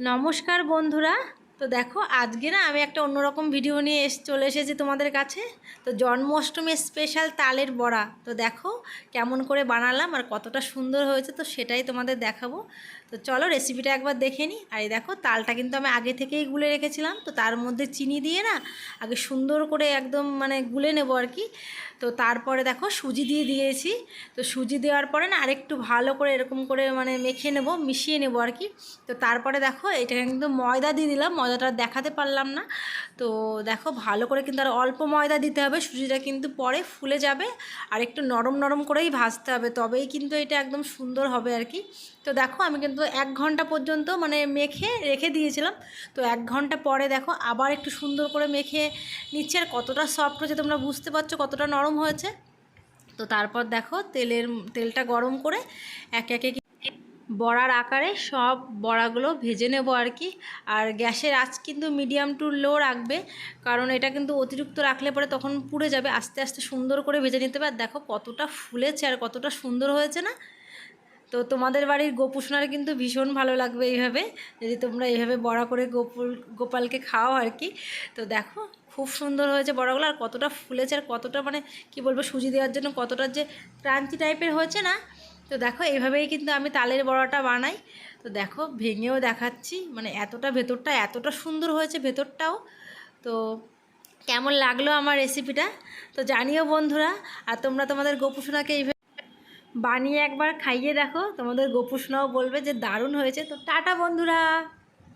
নমস্কার বন্ধুরা তো দেখো, আজকে না আমি একটা অন্যরকম ভিডিও নিয়ে এস, চলে এসেছি তোমাদের কাছে। তো জন্মাষ্টমীর স্পেশাল তালের বড়া। তো দেখো কেমন করে বানালাম আর কতটা সুন্দর হয়েছে, তো সেটাই তোমাদের দেখাবো। তো চলো রেসিপিটা একবার দেখে নিই আর এই দেখো, তালটা কিন্তু আমি আগে থেকেই গুলে রেখেছিলাম। তো তার মধ্যে চিনি দিয়ে না আগে সুন্দর করে একদম মানে গুলে নেব আর কি। তো তারপরে দেখো সুজি দিয়ে দিয়েছি। তো সুজি দেওয়ার পরে না আরেকটু ভালো করে এরকম করে মানে মেখে নেব, মিশিয়ে নেব আর কি। তো তারপরে দেখো এটা কিন্তু ময়দা দিয়ে দিলাম। ময়দাটা দেখাতে পারলাম না। তো দেখো ভালো করে কিন্তু আর অল্প ময়দা দিতে হবে, সুজিটা কিন্তু পরে ফুলে যাবে আর একটু নরম নরম করেই ভাজতে হবে, তবেই কিন্তু এটা একদম সুন্দর হবে আর কি। তো দেখো আমি কিন্তু এক ঘণ্টা পর্যন্ত মানে মেখে রেখে দিয়েছিলাম, তো এক ঘণ্টা পরে দেখো আবার একটু সুন্দর করে মেখে নিচ্ছে আর কতটা সফট হয়েছে তোমরা বুঝতে পারছ কতটা নরম হয়েছে। তো তারপর দেখো তেলের তেলটা গরম করে একে একে বড়ার আকারে সব বড়াগুলো ভেজে নেব আর কি। আর গ্যাসের আঁচ কিন্তু মিডিয়াম টু লো রাখবে, কারণ এটা কিন্তু অতিরিক্ত রাখলে পরে তখন পুড়ে যাবে। আস্তে আস্তে সুন্দর করে ভেজে নিতে হবে। আর দেখো কতটা ফুলেছে আর কতটা সুন্দর হয়েছে না? তো তোমাদের বাড়ির গোপুসোনার কিন্তু ভীষণ ভালো লাগবে এইভাবে। যদি তোমরা এইভাবে বড়া করে গোপুল, গোপালকে খাও আর কি। তো দেখো খুব সুন্দর হয়েছে বড়াগুলো। আর কতটা ফুলেছে আর কতটা মানে কি বলব, সুজি দেওয়ার জন্য কতটা যে ক্রাঞ্চি টাইপের হয়েছে না তো দেখো এইভাবেই কিন্তু আমি তালের বড়াটা বানাই। তো দেখো, ভেঙেও দেখাচ্ছি। মানে এতটা ভেতরটা, এতটা সুন্দর হয়েছে ভেতরটাও। তো কেমন লাগল আমার রেসিপিটা তো জানিও বন্ধুরা, আর তোমরা তোমাদের গোপুসোনাকে এইভাবে বানিয়ে একবার খাইয়ে দেখো। তোমাদের গোপুসোনাও বলবে যে দারুণ হয়েছে। তো টাটা বন্ধুরা!